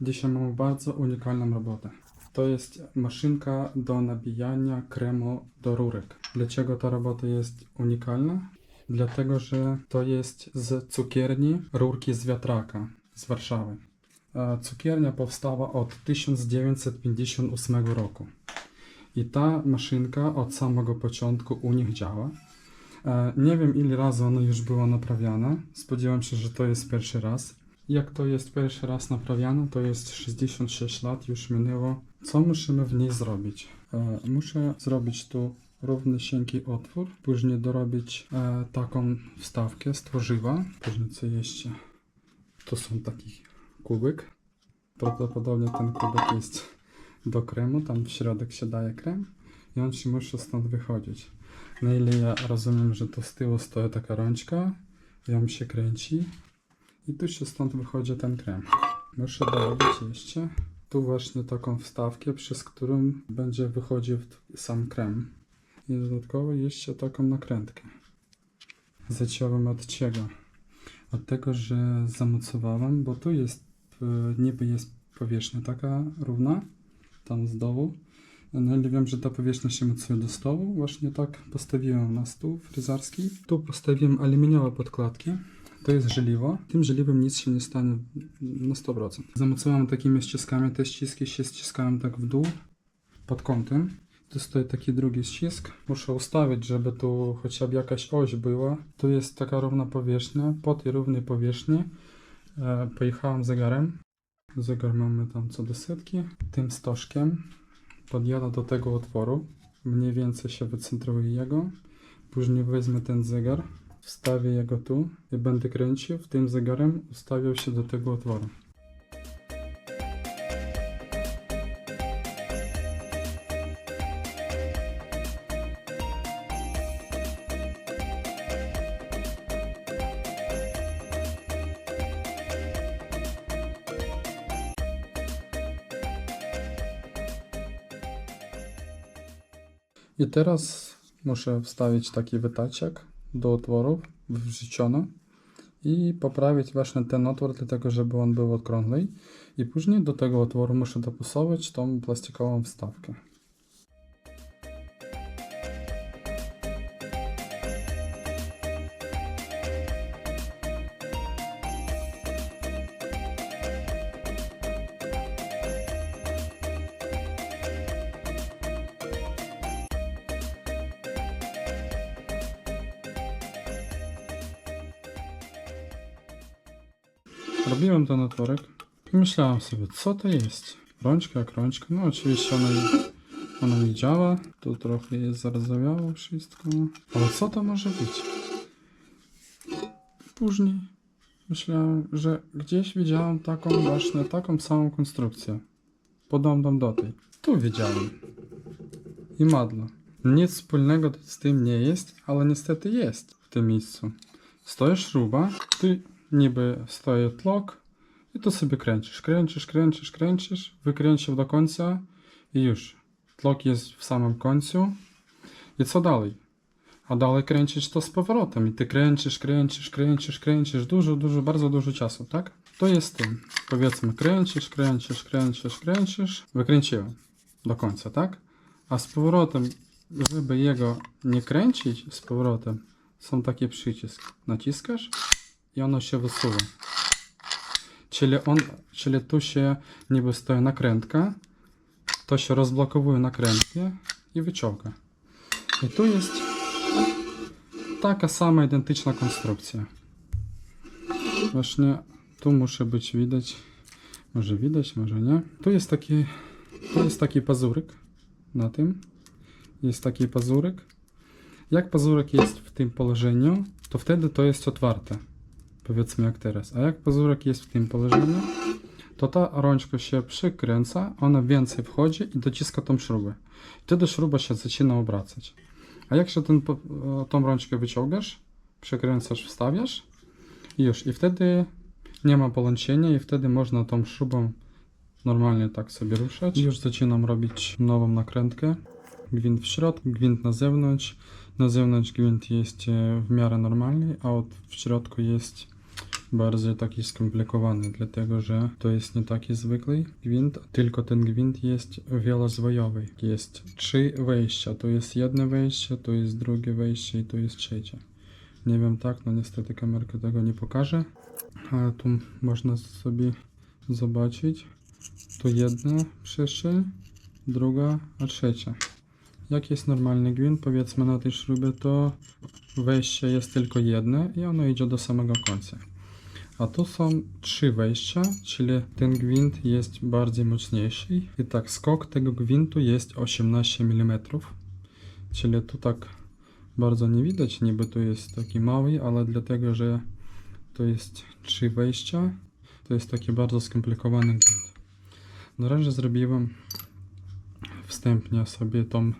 Dzisiaj mamy bardzo unikalną robotę. To jest maszynka do nabijania kremu do rurek. Dlaczego ta robota jest unikalna? Dlatego, że to jest z cukierni rurki z wiatraka z Warszawy. Cukiernia powstała od 1958 roku. I ta maszynka od samego początku u nich działa. E, Nie wiem ile razy ona już była naprawiana. Spodziewam się, że to jest pierwszy raz. Jak to jest pierwszy raz naprawiane, to jest 66 lat już minęło. Co musimy w niej zrobić? E, Muszę zrobić tu równy, cienki otwór, później dorobić e, taką wstawkę z tworzywa. Później co jeszcze? To są taki kubek. Prawdopodobnie ten kubek jest do kremu, tam w środek się daje krem i on się musi stąd wychodzić. Na ile ja rozumiem, że to z tyłu stoi taka rączka, ją się kręci i tu się stąd wychodzi ten krem. Muszę dorobić jeszcze tu właśnie taką wstawkę, przez którą będzie wychodził sam krem. I dodatkowo jeszcze taką nakrętkę. Zaciąłem od czego? Od tego, że zamocowałem, bo tu jest, e, niby jest powierzchnia taka równa, tam z dołu. No ale wiem, że ta powierzchnia się mocuje do stołu. Właśnie tak postawiłem na stół fryzarski. Tu postawiłem aluminiowe podkładki. To jest żeliwo. Tym żeliwem nic się nie stanie na 100%. Zamocowałem takimi ściskami. Te ściski się ściskałem tak w dół, pod kątem. Tu stoi taki drugi ścisk. Muszę ustawić, żeby tu chociaż jakaś oś była. Tu jest taka równa powierzchnia. Po tej równej powierzchni e, pojechałem zegarem. Zegar mamy tam co do setki. Tym stożkiem podjadę do tego otworu. Mniej więcej się wycentruje jego. Później wezmę ten zegar, wstawię jego tu i będę kręcił. W tym zegarem ustawiał się do tego otworu. I teraz muszę wstawić taki wytaczek do otworów wrzucony i poprawić właśnie ten otwór, dlatego żeby on był okrągły. I później do tego otworu muszę dopasować tą plastikową wstawkę. Robiłem ten otworek i myślałem sobie, co to jest? Rączka jak rączka. No oczywiście ona, ona nie działa. Tu trochę jest zardzewiało wszystko. Ale co to może być? Później myślałem, że gdzieś widziałem taką właśnie, taką samą konstrukcję. Podobną do tej. Tu widziałem. I madło. Nic wspólnego z tym nie jest, ale niestety jest w tym miejscu. Stoi śruba, tu niby stoi tlok i tu sobie kręcisz, kręcisz, kręcisz, kręcisz, wykręcił do końca i już. Tlok jest w samym końcu. I co dalej? A dalej kręcisz to z powrotem i ty kręcisz, kręcisz, kręcisz, kręcisz dużo, dużo, bardzo dużo czasu, tak? To jest tym. Powiedzmy, kręcisz, kręcisz, kręcisz, kręcisz, wykręciłem do końca, tak? A z powrotem, żeby jego nie kręcić z powrotem, są takie przycisk. Naciskasz i ono się wysuwa. Czyli, on, czyli tu się niby stoi nakrętka, to się rozblokowuje nakrętkę i wyciąga. I tu jest taka sama identyczna konstrukcja. Właśnie tu muszę być widać, może widać, może nie. Tu jest taki, tu jest taki pazurek na tym. Jest taki pazurek. Jak pazurek jest w tym położeniu, to wtedy to jest otwarte powiedzmy jak teraz. A jak pazurek jest w tym położeniu, to ta rączka się przykręca, ona więcej wchodzi i dociska tą śrubę. Wtedy śruba się zaczyna obracać. A jak się ten, po- tą rączkę wyciągasz, przykręcasz, wstawiasz i już. I wtedy nie ma połączenia i wtedy można tą śrubą normalnie tak sobie ruszać. Już zaczynam robić nową nakrętkę. Gwint w środku, gwint na zewnątrz. Na zewnątrz gwint jest e, w miarę normalny, a od w środku jest bardziej taki skomplikowany, dlatego że to jest nie taki zwykły gwint, tylko ten gwint jest wielozwojowy. Jest trzy wejścia, to jest jedno wejście, to jest drugie wejście i to jest trzecie. Nie wiem tak, no niestety kamerka tego nie pokaże, ale tu można sobie zobaczyć. Tu jedna przestrzeń, druga, a trzecia. Jak jest normalny gwint, powiedzmy na tej śrubie, to wejście jest tylko jedno i ono idzie do samego końca. A tu są trzy wejścia, czyli ten gwint jest bardziej mocniejszy. I tak, skok tego gwintu jest 18 mm. Czyli tu tak bardzo nie widać, niby to jest taki mały, ale dlatego, że to jest trzy wejścia, to jest taki bardzo skomplikowany gwint. Na razie zrobiłem wstępnie sobie tą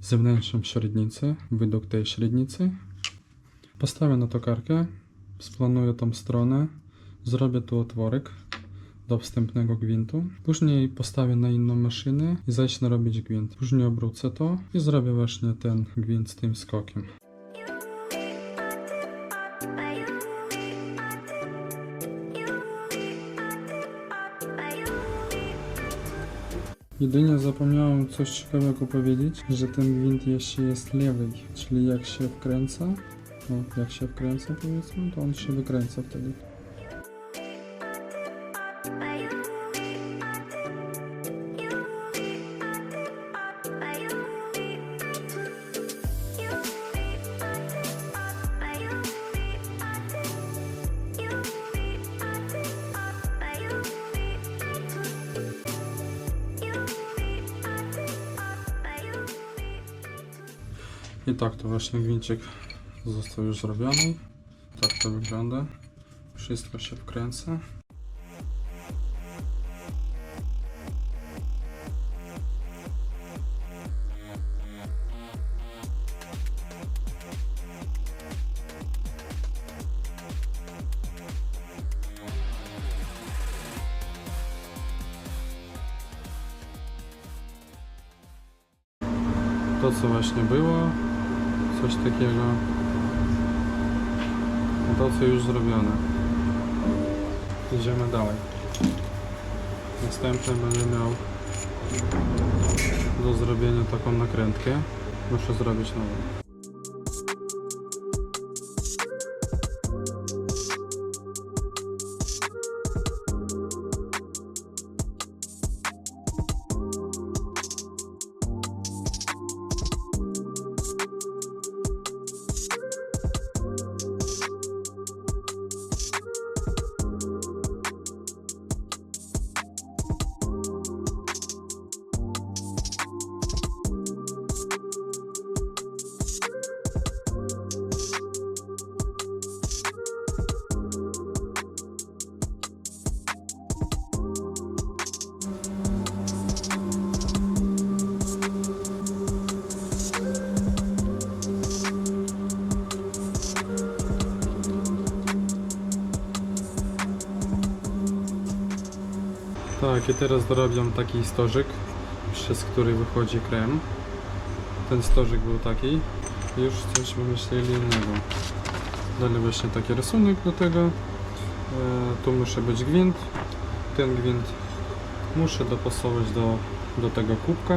zewnętrzną średnicę, według tej średnicy. Postawię na tokarkę, splanuję tą stronę, zrobię tu otworek do wstępnego gwintu. Później postawię na inną maszynę i zacznę robić gwint. Później obrócę to i zrobię właśnie ten gwint z tym skokiem. Jedynie zapomniałem coś ciekawego powiedzieć, że ten gwint jeszcze jest lewy, czyli jak się wkręca, o, jak się wkręca powiedzmy, to on się wykręca wtedy. I tak to właśnie gwincik został już zrobiony. Tak to wygląda. Wszystko się wkręca. To co właśnie było, coś takiego. A to co już zrobione. Idziemy dalej. Następny będę miał do zrobienia taką nakrętkę. Muszę zrobić nową. Tak, i teraz dorobiam taki stożyk, przez który wychodzi krem. Ten stożyk był taki. Już coś wymyślili innego. Dali właśnie taki rysunek do tego. E, tu musi być gwint. Ten gwint muszę dopasować do, do tego kubka,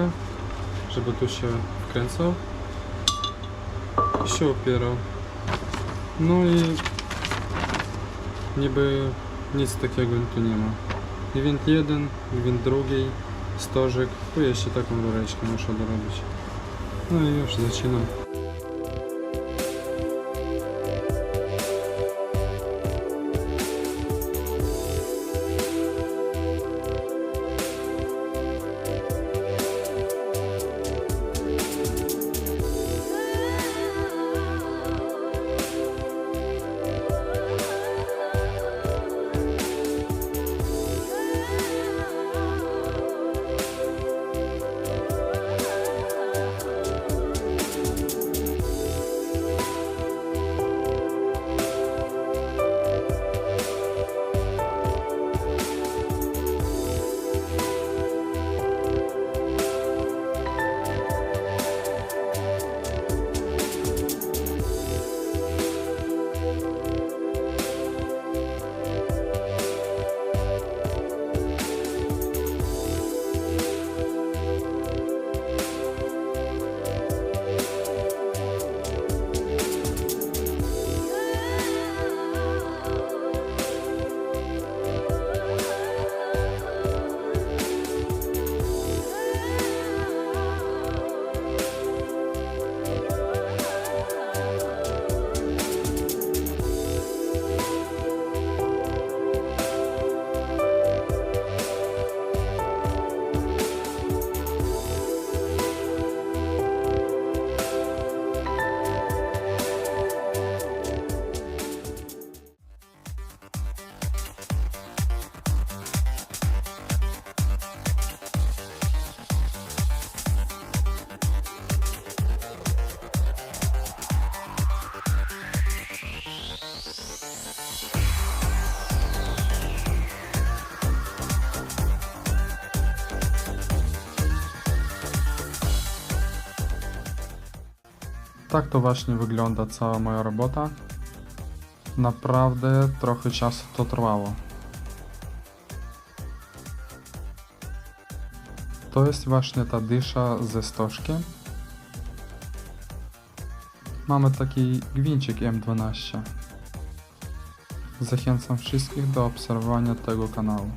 żeby tu się wkręcał. I się opierał. No i niby nic takiego tu nie ma. Gwint jeden, gwint drugi, stożyk. Tu jeszcze taką rureczkę muszę dorobić. No i już zaczynam. Tak to właśnie wygląda cała moja robota. Naprawdę trochę czasu to trwało. To jest właśnie ta dysza ze stożkiem. Mamy taki gwincik M12. Zachęcam wszystkich do obserwowania tego kanału.